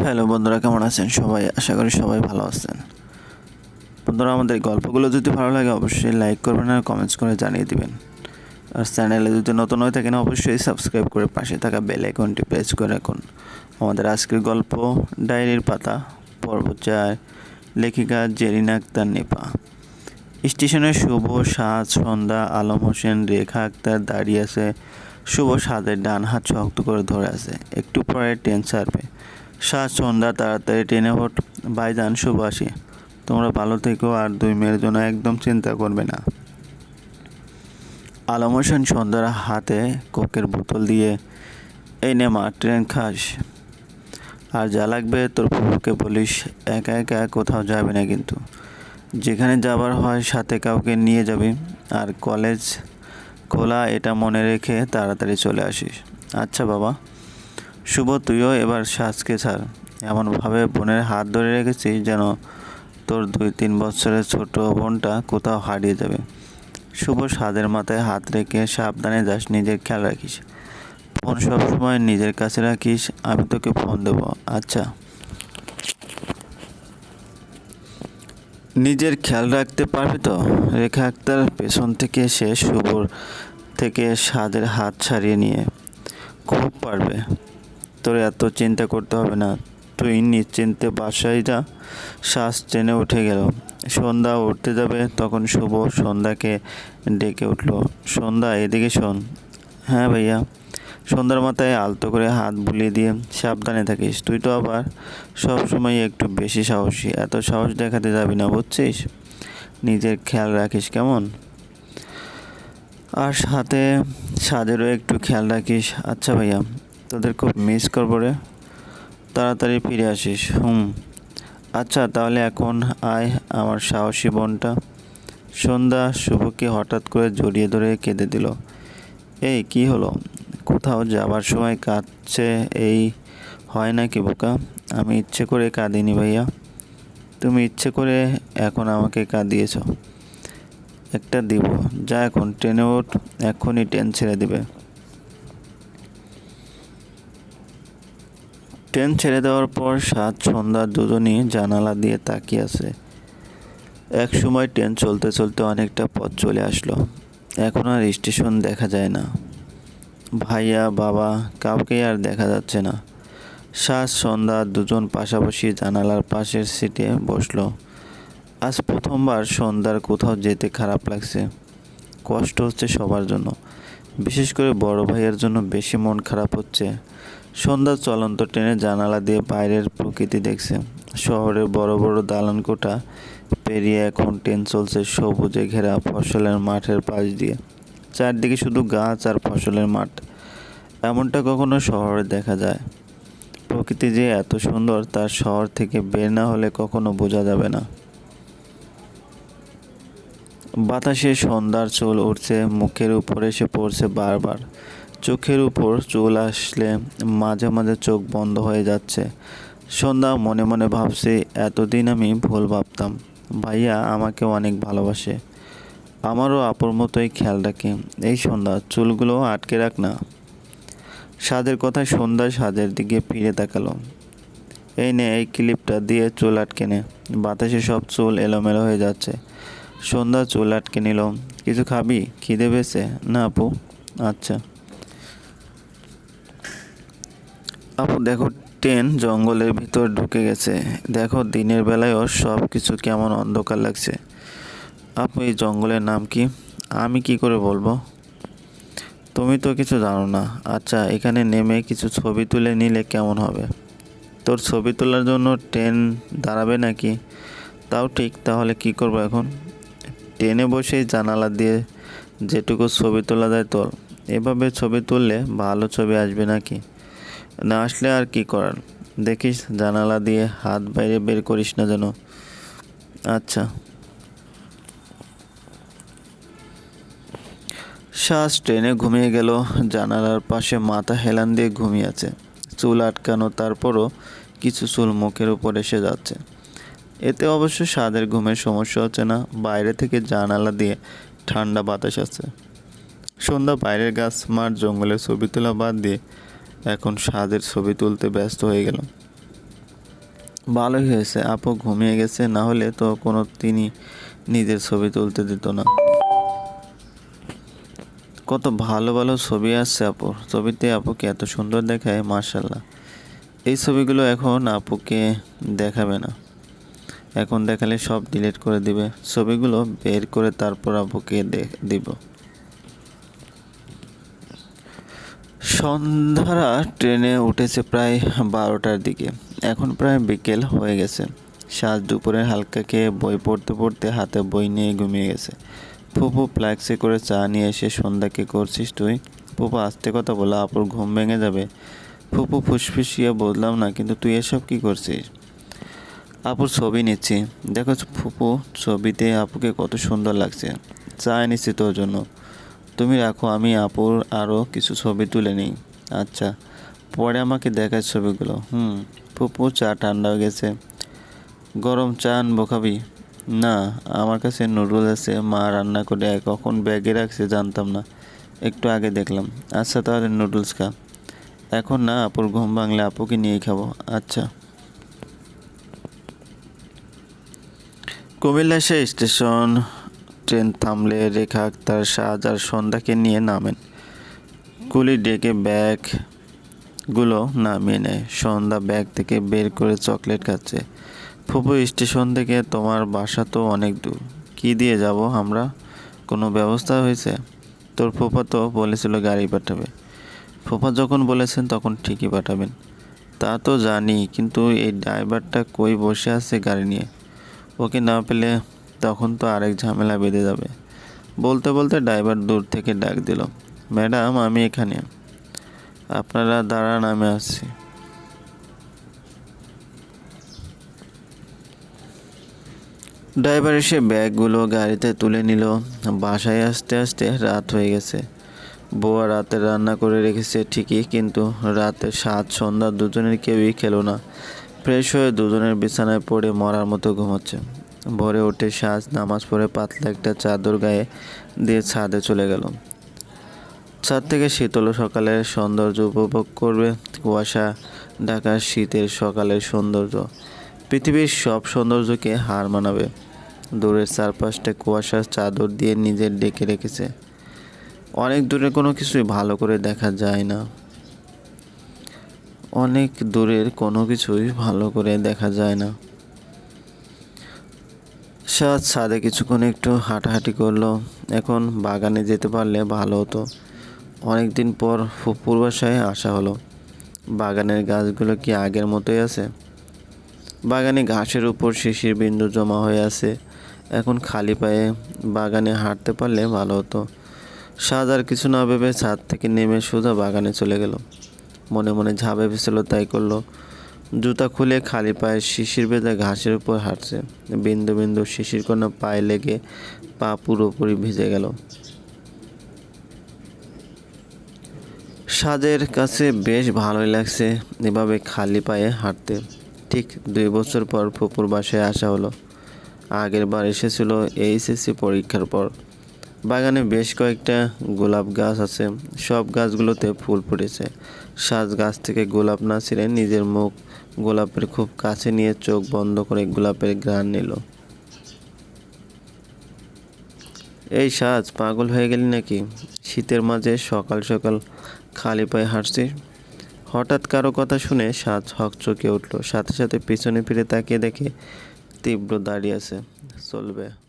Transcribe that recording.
Hello বন্ধুরা, কেমন আছেন? সবাই, আশা করি সবাই ভালো আছেন। বন্ধুরা, আমাদের গল্পগুলো যদি ভালো লাগে, অবশ্যই লাইক করবেন আর কমেন্টস করে জানিয়ে দিবেন। আর চ্যানেলে যদি নতুন হয়ে থাকেন, অবশ্যই সাবস্ক্রাইব করে পাশে থাকা বেল আইকনটি প্রেস করে রাখুন। আমাদের আজকের গল্প, ডায়েরির পাতা, পর্ব চার, লেখিকা জেরিনা আক্তার নিপা। স্টেশনে শুভ সাজ, সন্ধ্যা, আলম হোসেন, রেখা আক্তার দাঁড়িয়ে আছে। শুভ সাদের ডান হাত শক্ত করে ধরে আছে। একটু পরে ট্রেন ছাড়বে সাজ সন্ধ্যা তাড়াতাড়ি ট্রেনে ওঠ। ভাইজান আসি। তোমরা ভালো থেকো আর দুই মেয়ের জন্য একদম চিন্তা করবে না। আলম হোসেন সন্ধ্যার হাতে কোকের বোতল দিয়ে, এই নে মা, ট্রেন খাস। আর যা লাগবে তোর ফুফুকে বলিস, একা একা কোথাও যাবে না কিন্তু। যেখানে যাবার হয় সাথে কাউকে নিয়ে যাবি। আর কলেজ খোলা, এটা মনে রেখে তাড়াতাড়ি চলে আসিস। আচ্ছা বাবা। শুভ তুইও এবার শ্বাসকে ছাড়। এমনভাবে বোনের হাত ধরে রেখেছিস যেন তোর দুই তিন বছরের ছোট বোনটা কোথাও হারিয়ে যাবে। শুভ স্বাদের মাথায় হাত রেখে সাবধানে যাস, নিজের খেয়াল রাখিস। ফোন সবসময় নিজের কাছে রাখিস, আমি তোকে ফোন দেবো আচ্ছা। নিজের খেয়াল রাখতে পারবি তো? রেখা আক্তার পেছন থেকে এসে শুভর থেকে স্বাদের হাত ছাড়িয়ে নিয়ে, খুব পারবে। তোর এত চিন্তা করতে হবে না। তুই নিশ্চিন্তে বাসায় যা, শ্বাস টেনে উঠে গেল। সন্ধ্যা উঠতে যাবে, তখন শুভ সন্ধ্যাকে ডেকে উঠল। সন্ধ্যা, এদিকে শোন। হ্যাঁ ভাইয়া। সন্ধ্যার মাথায় আলতো করে হাত বুলিয়ে দিয়ে, সাবধানে থাকিস। তুই তো আবার সব সময় একটু বেশি সাহসী। এত সাহস দেখাতে যাবি না, বুঝছিস? নিজের খেয়াল রাখিস কেমন? আর সাথে সাদেরও একটু খেয়াল রাখিস। আচ্ছা ভাইয়া। তোদের খুব মিস করব রে। তাড়াতাড়ি ফিরে আসিস, হুম। আচ্ছা তাহলে এখন আয় আমার সাহসী বোনটা। সন্ধ্যা শুভকে হঠাৎ করে জড়িয়ে ধরে কেঁদে দিল। এই, কি হলো? কোথাও যাবার সময় কাঁদছে এই হয় নাকি বোকা? আমি ইচ্ছে করে কাঁদিনি ভাইয়া। তুমি ইচ্ছে করে এখন আমাকে কাঁদিয়েছ। একটা দিব। যা এখন ট্রেনে ওঠ। এক্ষুনি ট্রেন ছেড়ে দিবে। ট্রেন ছেড়ে দেওয়ার পর সাত সন্ধ্যা দুজনই জানালা দিয়ে তাকিয়ে আছে। এক সময় ট্রেন চলতে চলতে অনেকটা পথ চলে আসলো। এখন আর স্টেশন দেখা যায় না। ভাইয়া, বাবা, কাউকেই আর দেখা যাচ্ছে না। সাত সন্ধ্যা দুজন পাশাপাশি জানালার পাশের সিটে বসল। আজ প্রথমবার সন্ধ্যার কোথাও যেতে খারাপ লাগছে। কষ্ট হচ্ছে সবার জন্য। বিশেষ করে বড় ভাইয়ের জন্য বেশি মন খারাপ হচ্ছে। সন্ধ্যা চলন্ত ট্রেনের জানালা দিয়ে বাইরের প্রকৃতি দেখছে। শহরের বড় বড় দালান কোঠা পেরিয়ে এখন ট্রেন চলছে সবুজে ঘেরা ফসলের মাঠের পাশ দিয়ে। চারদিকে শুধু গাছ আর ফসলের মাঠ। এমনটা কখনো শহরে দেখা যায়। প্রকৃতি যে এত সুন্দর তার শহর থেকে বের না হলে কখনো বোঝা যাবে না। বাতাসে সন্ধ্যার চুল উঠছে, মুখের উপরে এসে পড়ছে বারবার। চোখের উপর চুল আসলে মাঝে মাঝে চোখ বন্ধ হয়ে যাচ্ছে। সন্ধ্যা মনে মনে ভাবছে, এতদিন আমি ভুল ভাবতাম। ভাইয়া আমাকে অনেক ভালোবাসে। আমারও আপুর মতোই খেয়াল রাখে। এই সন্ধ্যা, চুলগুলো আটকে রাখ না। সাদের কথায় সন্ধ্যা সাদের দিকে ফিরে তাকালো। এই নে, এই ক্লিপটা দিয়ে চুল আটকে নে। বাতাসে সব চুল এলোমেলো হয়ে যাচ্ছে। সন্ধ্যা চুল আটকে নিল। কিছু খাবি? খিদে পেয়েছে? না আপু। আচ্ছা। আপু, দেখো, ট্রেন জঙ্গলের ভিতর ঢুকে গেছে। দেখো, দিনের বেলায়ও সব কিছু কেমন অন্ধকার লাগছে। আপু, এই জঙ্গলের নাম কি? আমি কি করে বলব? তুমি তো কিছু জানো না। আচ্ছা এখানে নেমে কিছু ছবি তুলে নিলে কেমন হবে? তোর ছবি তোলার জন্য ট্রেন দাঁড়াবে নাকি? তাও ঠিক, তাহলে কি করব এখন? ট্রেনে বসেই জানালা দিয়ে যেটুকু ছবি তোলা যায় তোল এভাবে ছবি তুললে ভালো ছবি আসবে নাকি? না আসলে আর কি করার? দেখিস, জানালা দিয়ে হাত বাইরে বের করিস না যেন। আচ্ছা। শ্বাস ট্রেনে ঘুমিয়ে গেল, জানালার পাশে মাথা হেলান দিয়ে ঘুমিয়ে আছে। চুল আটকানো, তারপরও কিছু চুল মুখের উপর এসে যাচ্ছে। এতে অবশ্য স্বাদের ঘুমের সমস্যা হচ্ছে না, বাইরে থেকে জানালা দিয়ে ঠান্ডা বাতাস আছে সন্ধ্যা বাইরের গাছ মাঠ জঙ্গলের ছবি তোলা বাদ দিয়ে এখন স্বাদের ছবি তুলতে ব্যস্ত হয়ে গেল ভালোই হয়েছে, আপু ঘুমিয়ে গেছে, না হলে তো কোনো তিনি নিজের ছবি তুলতে দিত না। কত ভালো ভালো ছবি আসছে আপুর ছবিতে আপুকে এত সুন্দর দেখায় মার্শাল্লাহ এই ছবিগুলো এখন আপুকে দেখাবে না। এখন দেখালে সব ডিলিট করে দিবে। ছবিগুলো বের করে তারপর আপুকে দিব। সন্ধ্যারা ট্রেনে উঠেছে প্রায় বারোটার দিকে। এখন প্রায় বিকেল হয়ে গেছে। সাজ দুপুরে হালকা খেয়ে বই পড়তে পড়তে হাতে বই নিয়ে ঘুমিয়ে গেছে। ফুপু ফ্ল্যাক্সে করে চা নিয়ে এসে সন্ধ্যাকে করছিস তুই? ফুপু, আস্তে কথা বলা, আপুর ঘুম ভেঙে যাবে। ফুপু ফুসফুসিয়ে বললাম, না, কিন্তু তুই এসব কি করছিস? আপুর ছবি নিচ্ছি। দেখো ফুপু, ছবিতে আপুকে কত সুন্দর লাগছে। চা এনেছি তোর জন্য। তুমি রাখো, আমি আপুর আরও কিছু ছবি তুলে নিই। আচ্ছা পরে আমাকে দেখায় ছবিগুলো। হুম, ফুপু চা ঠান্ডা হয়ে গেছে। গরম চা আনব খাবি? না, আমার কাছে নুডলস আছে, মা রান্না করে কখন ব্যাগে রাখছে জানতাম না। একটু আগে দেখলাম। আচ্ছা তাহলে নুডলস খা। এখন না, আপুর ঘুম ভাঙলে আপুকে নিয়ে খাব। আচ্ছা। কুমিল্লা স্টেশন। ট্রেন থামলে রেখা আক্তার শাহজার সন্ধ্যাকে নিয়ে নামেন। কুলি ডেকে ব্যাগগুলো নামিয়ে নেয়। সন্ধ্যা ব্যাগ থেকে বের করে চকলেট খাচ্ছে। ফুপু, স্টেশন থেকে তোমার বাসা তো অনেক দূর। কি দিয়ে যাব আমরা? কোনো ব্যবস্থা হয়েছে? তোর ফুপা তো বলেছিল গাড়ি পাঠাবে। ফুপা যখন বলেছেন তখন ঠিকই পাঠাবেন। তা তো জানি, কিন্তু এই ড্রাইভারটা কই বসে আছে গাড়ি নিয়ে? ওকে না পেলে তখন তো আরেক ঝামেলা বেঁধে যাবে। বলতে বলতে ড্রাইভার দূর থেকে ডাক দিল, ম্যাডাম, আমি এখানে। আপনারা দাঁড়ান, আমি আসছি। ড্রাইভার এসে ব্যাগগুলো গাড়িতে তুলে নিল। বাসায় আসতে আসতে রাত হয়ে গেছে। বউয়া রাতে রান্না করে রেখেছে ঠিকই, কিন্তু রাতে সাত, সন্ধ্যা দুজনের কেউই খেলো না। ফ্রেশ হয়ে দুজনের বিছানায় পড়ে মরার মতো ঘুমাচ্ছে। ভোরে উঠে সাজ নামাজ পড়ে পাতলা একটা চাদর গায়ে দিয়ে ছাদে চলে গেল। ছাদ থেকে শীতল সকালের সৌন্দর্য উপভোগ করবে কুয়াশা ঢাকা শীতের সকালের সৌন্দর্য। পৃথিবীর সব সৌন্দর্যকে হার মানাবে। দূরের চারপাশটা কুয়াশার চাদর দিয়ে নিজের ডেকে রেখেছে। অনেক দূরে কোনো কিছুই ভালো করে দেখা যায় না। অনেক দূরের কোনো কিছুই ভালো করে দেখা যায় না। সাদ ছাদে কিছুক্ষণ একটু হাঁটাহাঁটি করল। এখন বাগানে যেতে পারলে ভালো হতো। অনেক দিন পর ফুপুর বাসায় আসা হলো। বাগানের গাছগুলো কি আগের মতোই আছে? বাগানে ঘাসের উপর শিশির বিন্দু জমা হয়ে আছে। এখন খালি পায়ে বাগানে হাঁটতে পারলে ভালো হতো। সাজ আর কিছু না ভেবে ছাদ থেকে নেমে সোজা বাগানে চলে গেল। মনে মনে যা ভেবেছিল তাই করল। জুতা খুলে খালি পায়ে শিশির বেঁধে ঘাসের উপর হাঁটছে। বিন্দু বিন্দু শিশির কোনো পায়ে লেগে পা পুরোপুরি ভিজে গেল। সাজের কাছে বেশ ভালোই লাগছে এভাবে খালি পায়ে হাঁটতে। ঠিক দুই বছর পর ফুপুর বাসায় আসা হলো। আগের বার এসেছিল এইচএসসি পরীক্ষার পর। বাগানে বেশ কয়েকটা গোলাপ গাছ আছে। সব গাছগুলোতে ফুল ফুটেছে। সাজ গাছ থেকে গোলাপ না ছিঁড়ে নিজের মুখ গোলাপের খুব কাছে নিয়ে চোখ বন্ধ করে গোলাপের ঘ্রাণ নিল। এই সাজ পাগল হয়ে গেলি নাকি? শীতের মাঝে সকাল সকাল খালি পায়ে হাঁটছিস? হঠাৎ কারও কথা শুনে সাজ হকচকে উঠল। সাথে সাথে পিছনে ফিরে তাকিয়ে দেখে তীব্র দাঁড়িয়ে আছে। চলবে।